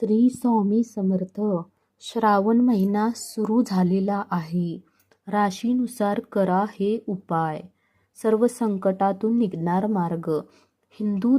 श्री स्वामी समर्थ श्रावण महिना सुरू झालेला आहे. राशीनुसार करा हे उपाय. सर्व संकटातून निघणार मार्ग. हिंदू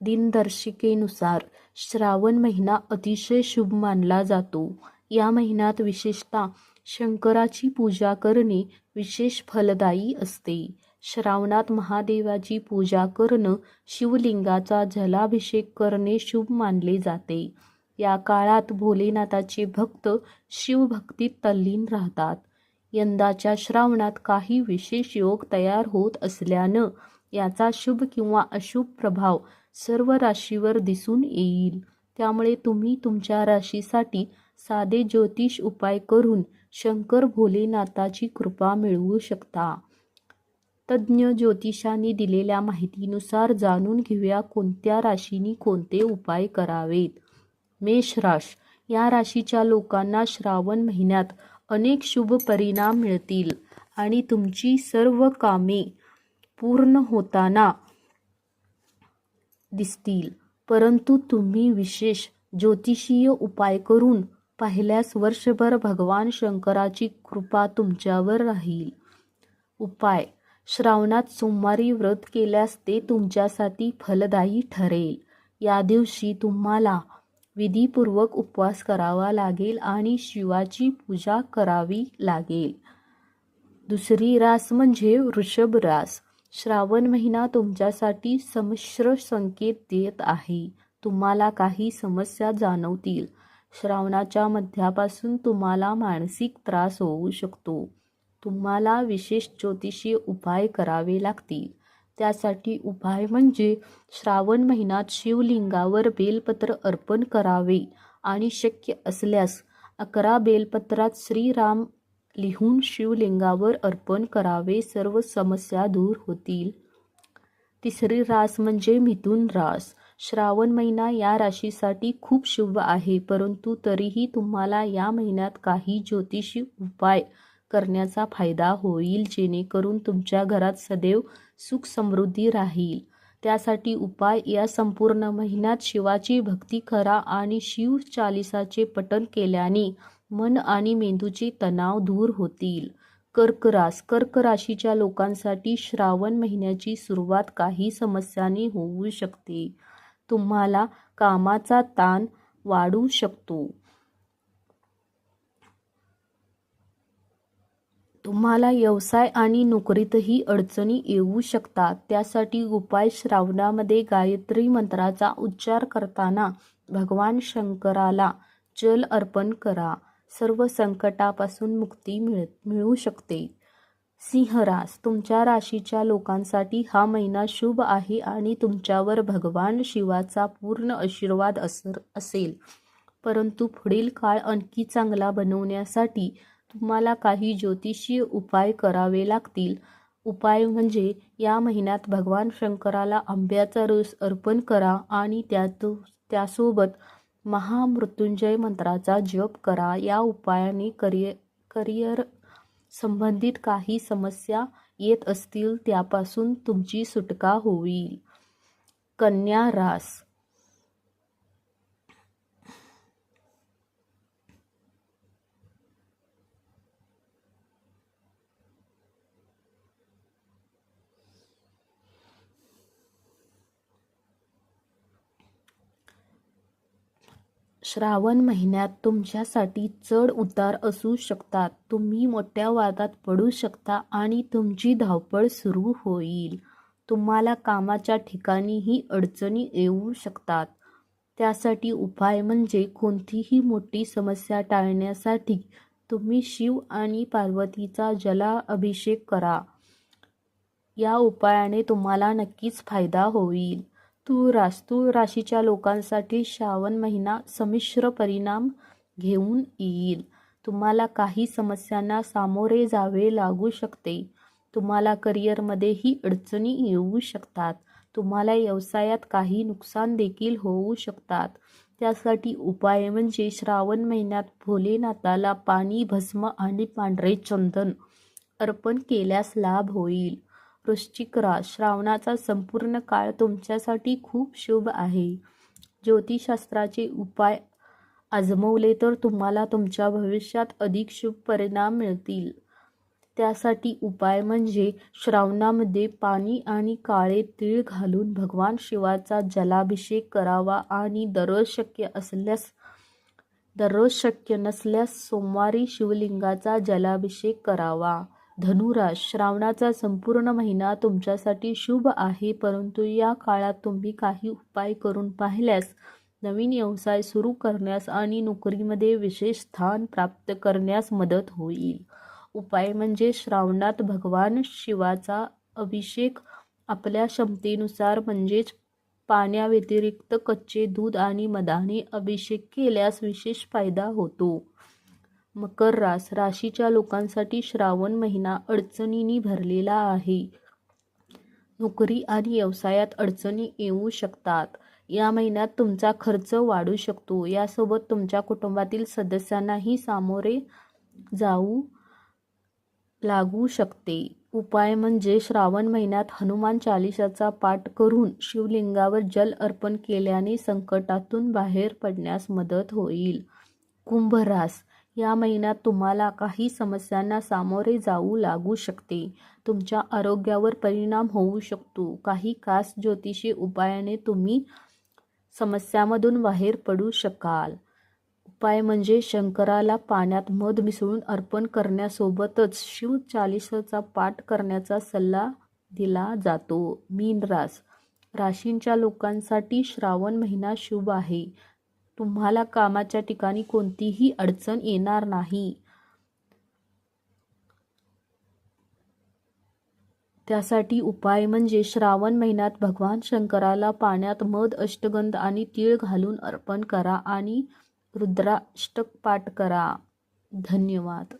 दिनदर्शिकेनुसार श्रावण महिना अतिशय शुभ मानला जातो. या महिन्यात विशेषतः शंकराची पूजा करणे विशेष फलदायी असते. श्रावणात महादेवाची पूजा करणं शिवलिंगाचा जलाभिषेक करणे शुभ मानले जाते. या काळात भोलेनाथाचे भक्त शिवभक्तीत तल्लीन राहतात. यंदाच्या श्रावणात काही विशेष योग तयार होत असल्यानं याचा शुभ किंवा अशुभ प्रभाव सर्व राशीवर दिसून येईल. त्यामुळे तुम्ही तुमच्या राशीसाठी साधे ज्योतिष उपाय करून शंकर भोलेनाथाची कृपा मिळवू शकता. तज्ज्ञ ज्योतिषांनी दिलेल्या माहितीनुसार जाणून घेऊया कोणत्या राशींनी कोणते उपाय करावेत. मेष राश. या राशीच्या लोकांना श्रावण महिन्यात अनेक शुभ परिणाम मिळतील आणि तुमची सर्व कामे पूर्ण होताना दिसतील. परंतु तुम्ही विशेष ज्योतिषीय उपाय करून पाहिल्यास वर्षभर भगवान शंकराची कृपा तुमच्यावर राहील. उपाय. श्रावणात सोमवारी व्रत केल्यास ते तुमच्यासाठी फलदायी ठरेल. या दिवशी तुम्हाला विधीपूर्वक उपवास करावा लागेल आणि शिवाची पूजा करावी लागेल. दुसरी रास म्हणजे वृषभ रास. श्रावण महिना तुमच्यासाठी संमिश्र संकेत देत आहे. तुम्हाला काही समस्या जाणवतील. श्रावणाच्या मध्यापासून तुम्हाला मानसिक त्रास होऊ शकतो. तुम्हाला विशेष ज्योतिषीय उपाय करावे लागतील. त्यासाठी उपाय म्हणजे श्रावण महिन्यात शिवलिंगावर बेलपत्र अर्पण करावे आणि शक्य असल्यास अकरा बेलपत्रात श्रीराम लिहून शिवलिंगावर अर्पण करावे सर्व समस्या दूर होतील. तिसरी रास म्हणजे मिथुन रास. श्रावण महिना या राशीसाठी खूप शुभ आहे परंतु तरीही तुम्हाला या महिन्यात काही ज्योतिषी उपाय करण्याचा फायदा होईल जेणेकरून तुमच्या घरात सदैव सुख समृद्धी राहील. त्यासाठी उपाय या संपूर्ण महिन्यात शिवाची भक्ती करा आणि शिव चालिसाचे पठण केल्याने मन आणि मेंदूचे तणाव दूर होतील. कर्क रास कर्क राशीच्या लोकांसाठी श्रावण महिन्याची सुरुवात काही समस्यांनी होऊ शकते. तुम्हाला कामाचा ताण वाढू शकतो. तुम्हाला व्यवसाय आणि नोकरीतही अडचणी येऊ शकतात. त्यासाठी उपाय श्रावणामध्ये गायत्री मंत्राचा उच्चार करताना भगवान शंकराला जल अर्पण करा. सर्व संकटापासून मुक्ती मिळ मिळू शकते. सिंहरास तुमच्या राशीच्या लोकांसाठी हा महिना शुभ आहे आणि तुमच्यावर भगवान शिवाचा पूर्ण आशीर्वाद असर असेल. परंतु पुढील काळ आणखी चांगला बनवण्यासाठी तुम्हाला काही ज्योतिषीय उपाय करावे लागतील. उपाय म्हणजे या महिन्यात भगवान शंकराला आंब्याचा रस अर्पण करा आणि त्यात त्यासोबत महामृत्युंजय मंत्राचा जप करा. या उपायाने करिअ करिअर संबंधित काही समस्या येत असतील त्यापासून तुमची सुटका होईल. कन्या रास श्रावण महिन्यात तुमच्यासाठी चढ उतार असू शकतात. तुम्ही मोठ्या वादात पडू शकता आणि तुमची धावपळ सुरू होईल. तुम्हाला कामाच्या ठिकाणीही अडचणी येऊ शकतात. त्यासाठी उपाय म्हणजे कोणतीही मोठी समस्या टाळण्यासाठी तुम्ही शिव आणि पार्वतीचा जला अभिषेक करा. या उपायाने तुम्हाला नक्कीच फायदा होईल. तूळ रास तूळ राशीच्या लोकांसाठी श्रावण महिना संमिश्र परिणाम घेऊन येईल. तुम्हाला काही समस्यांना सामोरे जावे लागू शकते. तुम्हाला करिअरमध्येही अडचणी येऊ शकतात. तुम्हाला व्यवसायात काही नुकसान देखील होऊ शकतात. त्यासाठी उपाय म्हणजे श्रावण महिन्यात भोलेनाथाला पाणी भस्म आणि पांढरे चंदन अर्पण केल्यास लाभ होईल. वृश्चिक रास श्रावणाचा संपूर्ण काळ तुमच्यासाठी खूप शुभ आहे. ज्योतिषशास्त्राचे उपाय आजमवले तर तुम्हाला तुमच्या भविष्यात अधिक शुभ परिणाम मिळतील. त्यासाठी उपाय म्हणजे श्रावणामध्ये पाणी आणि काळे तीळ घालून भगवान शिवाचा जलाभिषेक करावा आणि दररोज शक्य असल्यास दररोज शक्य नसल्यास सोमवारी शिवलिंगाचा जलाभिषेक करावा. धनुराश श्रावणाचा संपूर्ण महिना तुमच्यासाठी शुभ आहे परंतु या काळात तुम्ही काही उपाय करून पाहिल्यास नवीन व्यवसाय सुरू करण्यास आणि नोकरीमध्ये विशेष स्थान प्राप्त करण्यास मदत होईल. उपाय म्हणजे श्रावणात भगवान शिवाचा अभिषेक आपल्या क्षमतेनुसार म्हणजेच पाण्याव्यतिरिक्त कच्चे दूध आणि मधाने अभिषेक केल्यास विशेष फायदा होतो. मकर रास राशीच्या लोकांसाठी श्रावण महिना अडचणींनी भरलेला आहे. नोकरी आणि व्यवसायात अडचणी येऊ शकतात. या महिन्यात तुमचा खर्च वाढू शकतो. यासोबत तुमच्या कुटुंबातील सदस्यांनाही सामोरे जाऊ लागू शकते. उपाय म्हणजे श्रावण महिन्यात हनुमान चालिसाचा पाठ करून शिवलिंगावर जल अर्पण केल्याने संकटातून बाहेर पडण्यास मदत होईल. कुंभरास या महिन्यात तुम्हाला काही समस्यांना सामोरे जाऊ लागू शकते. तुमच्या आरोग्यावर परिणाम होऊ शकतो. काही खास ज्योतिषी उपायाने तुम्ही समस्यामधून बाहेर पडू शकाल. उपाय म्हणजे शंकराला पाण्यात मध मिसळून अर्पण करण्यासोबतच शिव चालिसाचा पाठ करण्याचा सल्ला दिला जातो. मीन रास. राशींच्या लोकांसाठी श्रावण महिना शुभ आहे. तुम्हाला कामाच्या ठिकाणी कोणतीही अडचण येणार नाही. त्यासाठी उपाय म्हणजे श्रावण महिन्यात भगवान शंकराला पाण्यात मध अष्टगंध आणि तीळ घालून अर्पण करा आणि रुद्राष्टक पाठ करा. धन्यवाद.